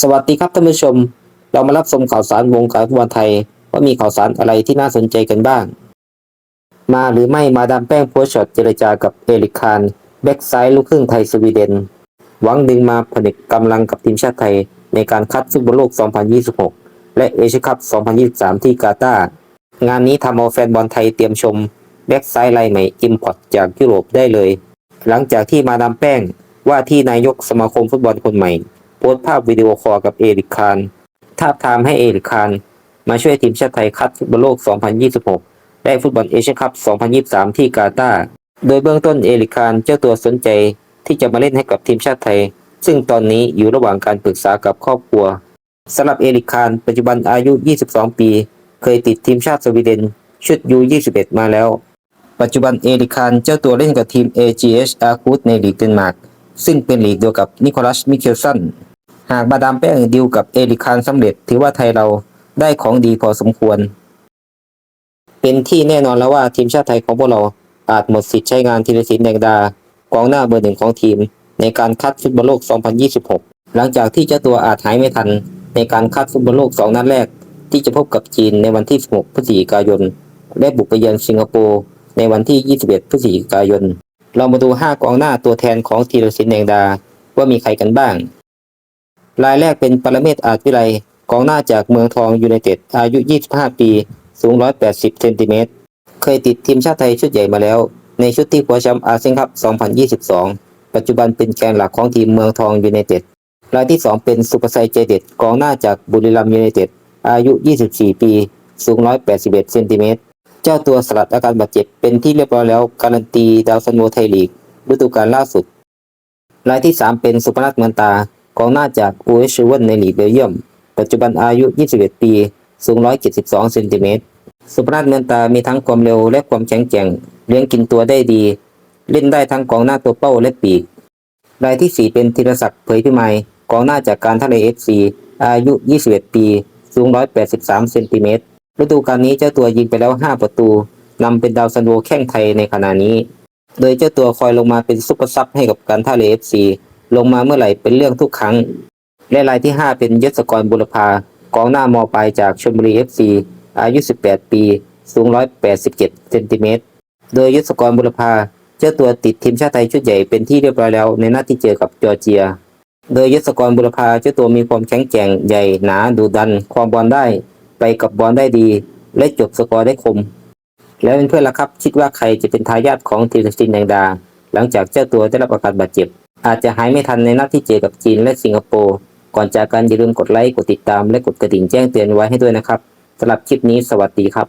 สวัสดีครับท่านผู้ชม เรามารับชมข่าวสารวงการฟุตบอลไทย ว่ามีข่าวสารอะไรที่น่าสนใจกันบ้าง มาหรือไม่มาดามแป้งโพสต์ช็อตเจรจากับเอริกคารแบ็กซ้ายลูกครึ่งไทยสวีเดน หวังดึงมาผนึกกำลังกับทีมชาติไทย ในการคัดฟุตบอลโลก 2026 และเอเชียคัพ 2023 ที่กาตาร์งานนี้ทำเอาแฟนบอลไทยเตรียมชมแบ็กซ้ายลายใหม่อิมพอร์ตจากยุโรปได้เลย หลังจากที่มาดามแป้งว่าที่นายกสมาคมฟุตบอลคนใหม่ สต์ภาพวิดีโอคอลกับเอริกคารทาบทามให้เอริกคารมาช่วยทีมชาติไทยคัดฟุตบอลโลก 2026และฟุตบอลเอเชียคัพ 2023 ที่กาตาร์ โดยเบื้องต้นเอริกคารเจ้าตัวสนใจที่จะมาเล่นให้กับทีมชาติไทย ซึ่งตอนนี้อยู่ระหว่างการปรึกษากับครอบครัวสำหรับเอริกคารปัจจุบันอายุ 22 ปี เคยติดทีมชาติสวีเดน ชุด U21 มาแล้ว ปัจจุบันเอริกคารเจ้าตัวเล่นกับทีม AGH a r k u t ในลีกเดนมาร์กซึ่งเป็นลีกเดียวกับนิโคลัสมิเคลสัน หากบาดามแป้งดิวกับเอริกคารสำเร็จ ถือว่าไทยเราได้ของดีพอสมควร เป็นที่แน่นอนแล้วว่าทีมชาติไทยของพวกเราอาจหมดสิทธิ์ใช้งานธีรศิลป์แดงดากองหน้าเบอร์หนึ่งของทีม ในการคัดฟุตบอลโลก 2026 หลังจากที่เจ้าตัวอาจหายไม่ทัน ในการคัดฟุตบอลโลก 2 นัดแรก ที่จะพบกับจีนในวันที่ 16 พฤศจิกายน และบุกไปเยือนสิงคโปร์ในวันที่ 21 พฤศจิกายน เรามาดู 5 กองหน้าตัวแทนของธีรศิลป์แดงดาว่ามีใครกันบ้าง รายแรกเป็นปรเมศอาจวิไลกองหน้าจากเมืองทองยูไนเต็ดอายุ 25 ปี สูง 180 เซนติเมตร เคยติดทีมชาติไทยชุดใหญ่มาแล้ว ในชุดที่คว้าแชมป์อาเซียนคัพ 2022 ปัจจุบันเป็นแกนหลักของทีมเมืองทองยูไนเต็ด รายที่ 2 เป็นสุภชัยใจเด็ดกองหน้าจากบุรีรัมย์ยูไนเต็ด อายุ 24 ปี สูง 181 เซนติเมตร เจ้าตัวสลัดอาการบาดเจ็บเป็นที่เรียบร้อยแล้ว การันตีดาวซันโวไทยลีกฤดูกาลล่าสุด รายที่ 3 เป็นสุพนัทเมือนตา กองหน้าจากอูเอชเวนในลีกเบลเยียม ปัจจุบันอายุ 21 ปี สูง 172 เซนติเมตร สุพนัทเมือนตามีทั้งความเร็วและความแข็งแกร่ง เลี้ยงกินตัวได้ดี เล่นได้ทั้งกองหน้าตัวเป้าและปีก รายที่ 4 เป็นธีรศักดิ์เผยพิมายกองหน้าจากการทะเลเอฟซีอายุ 21 ปี สูง 183 เซนติเมตร ฤดูกาลนี้เจ้าตัวยิงไปแล้ว 5 ประตูนำเป็นดาวซันโวแข้งไทยในขณะนี้ โดยเจ้าตัวคอยลงมาเป็นซุปเปอร์ซับให้กับการท่าเรือเอฟซี ลงมาเมื่อไหร่เป็นเรื่องทุกครั้ง และรายที่ 5 เป็นยศกรบุรพากองหน้ามอปลายจากชลบุรีเอฟซีอายุ 18 ปี สูง 187 เซนติเมตร โดยยศกรบุรพาเจ้าตัวติดทีมชาติไทยชุดใหญ่เป็นที่เรียบร้อยแล้วในนัดที่เจอกับจอร์เจีย โดยยศกรบุรพาเจ้าตัวมีความแข็งแกร่งใหญ่หนาดุดัน ความบอลได้ ไปกับบอลได้ดี และจบสกอร์ได้คม แล้วเพื่อนละครับคิดว่าใครจะเป็นทายาทของธีรศิลป์แดงดา หลังจากเจ้าตัวได้รับอาการบาดเจ็บ อาจจะหายไม่ทันในนัดที่เจอกับจีนและสิงคโปร์ก่อนจากกันอย่าลืมกดไลค์กดติดตามและกดกระดิ่งแจ้งเตือนไว้ให้ด้วยนะครับสำหรับคลิปนี้สวัสดีครับ